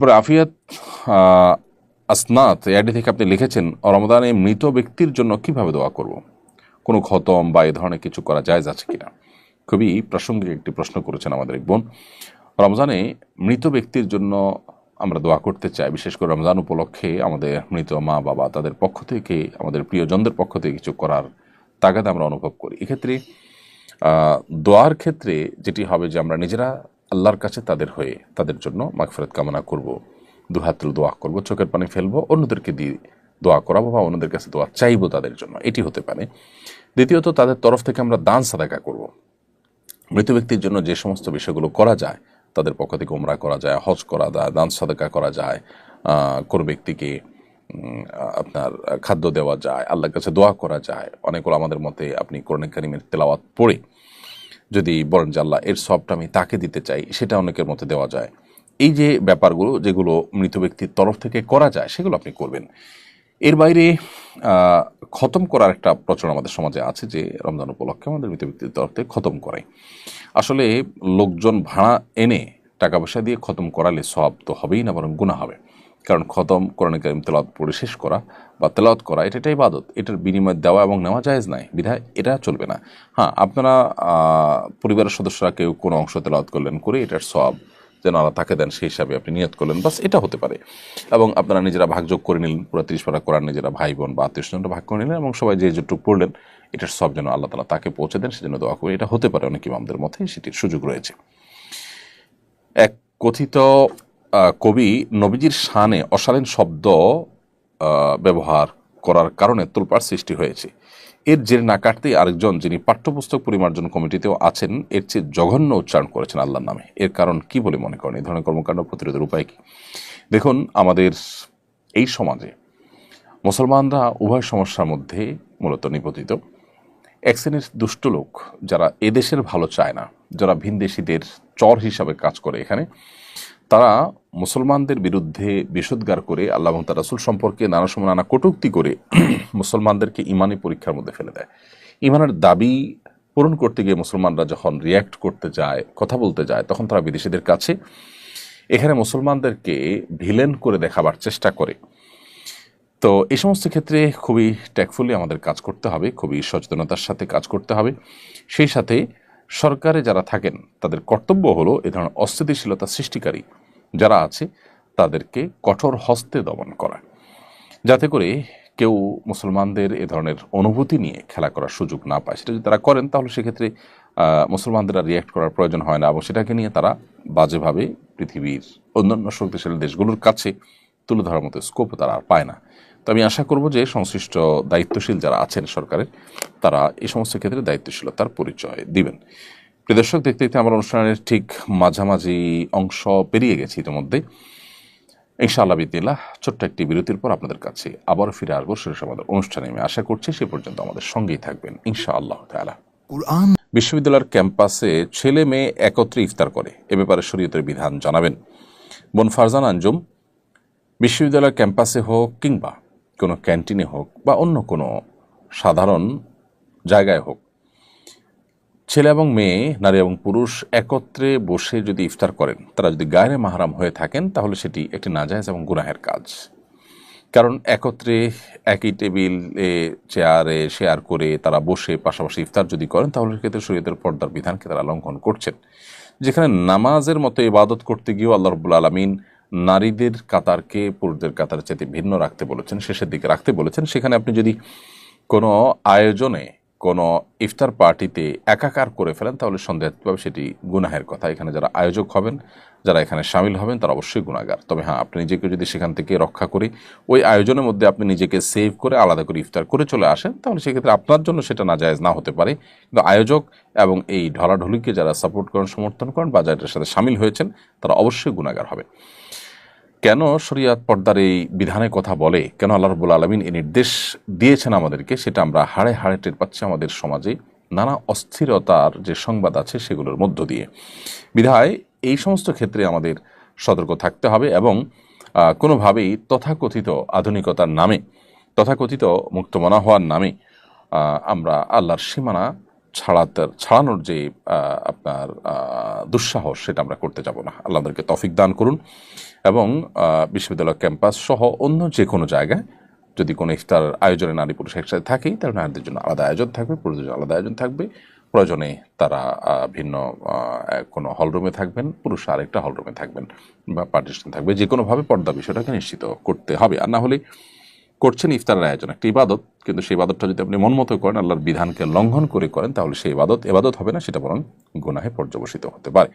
তারপরে আফিয়াত আসনাত এআইডি থেকে আপনি লিখেছেন রমদানে মৃত ব্যক্তির জন্য কীভাবে দোয়া করব? কোনো খতম বা এ ধরনের কিছু করা জায়জ আছে কিনা? খুবই প্রাসঙ্গিক একটি প্রশ্ন করেছেন আমাদের এক বোন। রমজানে মৃত ব্যক্তির জন্য আমরা দোয়া করতে চাই, বিশেষ করে রমজান উপলক্ষে আমাদের মৃত মা, বাবা, তাদের পক্ষ থেকে, আমাদের প্রিয়জনদের পক্ষ থেকে কিছু করার তাগাদ আমরা অনুভব করি। এক্ষেত্রে দোয়ার ক্ষেত্রে যেটি হবে যে আমরা নিজেরা আল্লাহর কাছে তাদের হয়ে তাদের জন্য মাগফিরাত কামনা করব। দু হাত দোয়া করব, চোখের পানি ফেলব, অন্যদেরকে দিয়ে দোয়া করাবো বা অন্যদের কাছে দোয়া চাইব তাদের জন্য। এটি হতে পারে। দ্বিতীয়ত, তাদের তরফ থেকে আমরা দান সাদাকা করব। মৃত ব্যক্তির জন্য যে সমস্ত বিষয়গুলো করা যায়, তাদের পক্ষ থেকে উমরা করা যায়, হজ করা যায়, দান সাদাকা করা যায় কোনো ব্যক্তিকে আপনার খাদ্য দেওয়া যায়, আল্লাহর কাছে দোয়া করা যায়। অনেকগুলো আমাদের মতে আপনি কোরআন তেলাওয়াত পড়ে যদি বলেন যে আল্লাহ, এর সবটা আমি তাকে দিতে চাই, সেটা অনেকের মতে দেওয়া যায়। এই যে ব্যাপারগুলো, যেগুলো মৃত ব্যক্তির তরফ থেকে করা যায়, সেগুলো আপনি করবেন। এর বাইরে খতম করার একটা প্রচলন আমাদের সমাজে আছে যে রমজান উপলক্ষে আমাদের মৃত ব্যক্তির তরফ থেকে খতম করে আসলে লোকজন ভাড়া এনে টাকা পয়সা দিয়ে খতম করালে সব তো হবেই না, বরং গুণা হবে। কারণ খতম, কোরআন কারিম তেলাওয়াত পড়ে শেষ করা বা তেলাওয়াত করা এটা ইবাদত। এটার বিনিময় দেওয়া এবং নেওয়া জায়েজ নাই। বিধায় এটা চলবে না। হ্যাঁ আপনারা পরিবারের সদস্যরা কেউ কোনো অংশ তেলাওয়াত করলেন করে এটার সব যেন আল্লাহ তাকে দেন, সেই হিসাবে আপনি নিয়ত করলেন। বাস এটা হতে পারে। এবং আপনারা নিজেরা ভাগযোগ করে নিলেন, পুরো তিরিশ পারা করার নিজেরা ভাই বোন বা আত্মীয় স্বজনরা ভাগ করে নিলেন এবং সবাই যে যেটুকু পড়লেন, এটার সব যেন আল্লাহ তালা তাকে পৌঁছে দেন, সেজন্য দোয়া করে এটা হতে পারে অনেক ইমামদের মধ্যে সেটির সুযোগ রয়েছে। এক কথিত কবি নবীজির শানে অশালীন শব্দ ব্যবহার করার কারণে তোলপাড় সৃষ্টি হয়েছে। এর জেরে না কাটতেই আরেকজন যিনি পাঠ্যপুস্তক পরিমার্জন কমিটিতেও আছেন, এর চেয়ে জঘন্য উচ্চারণ করেছেন আল্লাহর নামে। এর কারণ কি বলে মনে করেন? এই ধরনের কর্মকাণ্ড প্রতিরোধের উপায় কি? দেখুন, আমাদের এই সমাজে মুসলমানরা উভয় সমস্যার মধ্যে মূলত নিপতিত। এক শ্রেণির দুষ্ট লোক যারা এদেশের ভালো চায় না, যারা ভিনদেশিদের চর হিসাবে কাজ করে এখানে তারা মুসলমানদের বিরুদ্ধে বিশুদ্গার করে আল্লাহ তার রাসুল সম্পর্কে নানা সময় নানা কটূক্তি করে মুসলমানদেরকে ইমানি পরীক্ষার মধ্যে ফেলে দেয়। ইমানের দাবি পূরণ করতে গিয়ে মুসলমানরা যখন রিয়্যাক্ট করতে যায়, কথা বলতে যায়, তখন তারা বিদেশিদের কাছে এখানে মুসলমানদেরকে ভিলেন করে দেখাবার চেষ্টা করে। তো এই সমস্ত ক্ষেত্রে খুবই ট্যাকফুলি আমাদের কাজ করতে হবে, খুবই সচেতনতার সাথে কাজ করতে হবে। সেই সাথে সরকারে যারা থাকেন, তাদের কর্তব্য হলো এ ধরনের অস্থিতিশীলতা সৃষ্টিকারী। যারা আছে, তাদেরকে কঠোর হস্তে দমন করা। যাতে করে কেউ মুসলমানদের এ ধরনের অনুভূতি নিয়ে খেলা করার সুযোগ না পায়। সেটা যদি তারা করেন, তাহলে সেক্ষেত্রে মুসলমানদের আর রিয়াক্ট করার প্রয়োজন হয় না এবং সেটাকে নিয়ে তারা বাজেভাবে পৃথিবীর অন্যান্য শক্তিশালী দেশগুলোর কাছে তুলে ধরার মতো স্কোপ তারা আর পায় না। তো আমি আশা করব যে সংশ্লিষ্ট দায়িত্বশীল যারা আছেন সরকারের, তারা এই সমস্ত ক্ষেত্রে দায়িত্বশীলতার পরিচয় দিবেন। দর্শক দেখতে দেখতে আমার অনুষ্ঠানের ঠিক মাঝামাঝি অংশ পেরিয়ে গেছি ইতিমধ্যে। ইনশাআল্লাহ বিদিল্লাহ ছোট্ট একটি বিরতির পর আপনাদের কাছে আবারও ফিরে আসব। শেষ আমাদের অনুষ্ঠানে। আমি আশা করছি সে পর্যন্ত আমাদের সঙ্গেই থাকবেন ইনশাআল্লাহ কুরআন বিশ্ববিদ্যালয়ের ক্যাম্পাসে ছেলে মেয়ে একত্রে ইফতার করে। এ ব্যাপারে শরীয়তের বিধান জানাবেন। বোন ফারজান আঞ্জুম বিশ্ববিদ্যালয়ের ক্যাম্পাসে হোক কিংবা কোনো ক্যান্টিনে হোক বা অন্য কোনো সাধারণ জায়গায় হোক ছেলে এবং মেয়ে, নারী এবং পুরুষ একত্রে বসে যদি ইফতার করেন, তারা যদি গায়ে মাহারাম হয়ে থাকেন, তাহলে সেটি একটি নাজায়জ এবং গুনাহের কাজ। কারণ একত্রে একই টেবিলে চেয়ারে, শেয়ার করে তারা বসে পাশাপাশি ইফতার যদি করেন, তাহলে সেক্ষেত্রে শরীয়তের পর্দার বিধানকে তারা লঙ্ঘন করছেন। যেখানে নামাজের মতো ইবাদত করতে গিয়েও আল্লাহ রবুল আলমিন নারীদের কাতারকে পুরুষদের কাতার চেয়ে ভিন্ন রাখতে বলেছেন, শেষের দিকে রাখতে বলেছেন। সেখানে আপনি যদি কোনো আয়োজনে কোনো ইফতার পার্টিতে একাকার করে ফেলেন, তাহলে সন্দেহভাবে সেটি গুনাহের কথা। এখানে যারা আয়োজক হবেন, যারা এখানে সামিল হবেন, তারা অবশ্যই গুণাগার তবে হ্যাঁ আপনি নিজেকে যদি সেখান থেকে রক্ষা করে, ওই আয়োজনের মধ্যে আপনি নিজেকে সেভ করে আলাদা করে ইফতার করে চলে আসেন, তাহলে সেক্ষেত্রে আপনার জন্য সেটা না নাজায়জ না হতে পারে। কিন্তু আয়োজক এবং এই ঢলাঢলিকে যারা সাপোর্ট করেন, সমর্থন করেন বা যাদের সাথে সামিল হয়েছেন, তারা অবশ্যই গুণাগার হবে। কেন শরিয়াত পর্দার এই বিধানের কথা বলে? কেন আল্লাহ রবুল আলমিন এই নির্দেশ দিয়েছেন আমাদেরকে? সেটা আমরা হাড়ে হাড়ে টের পাচ্ছি আমাদের সমাজে। নানা অস্থিরতার যে সংবাদ আছে সেগুলোর মধ্য দিয়ে। বিধায় এই সমস্ত ক্ষেত্রে আমাদের সতর্ক থাকতে হবে এবং কোনোভাবেই তথাকথিত আধুনিকতার নামে, তথাকথিত মুক্তমনা হওয়ার নামে আমরা আল্লাহর সীমানা ছাড়াতে ছাড়ানোর যে আপনার দুঃসাহস সেটা আমরা করতে যাব না। আল্লাহ আমাদেরকে তফিক দান করুন এবং বিশ্ববিদ্যালয় ক্যাম্পাস সহ অন্য যে কোনো জায়গায় যদি কোনো ইফতার আয়োজনে নারী পুরুষ একসাথে থাকেই, তাহলে নারীদের জন্য আলাদা আয়োজন থাকবে, পুরুষদের জন্য আলাদা আয়োজন থাকবে। প্রয়োজনে তারা ভিন্ন কোনো হলরুমে থাকবেন, পুরুষ আরেকটা হলরুমে থাকবেন বা পার্টিশন থাকবে। যে কোনোভাবে পর্দা বিষয়টাকে নিশ্চিত করতে হবে। আর না হলে করছেন ইফতারের আয়োজন। একটা ইবাদত, কিন্তু সেই ইবাদতটা যদি আপনি মন মতো করেন, আল্লাহর বিধানকে লঙ্ঘন করে করেন, তাহলে সেই ইবাদত এবাদত হবে না, সেটা বরং গুনাহে পর্যবসিত হতে পারে।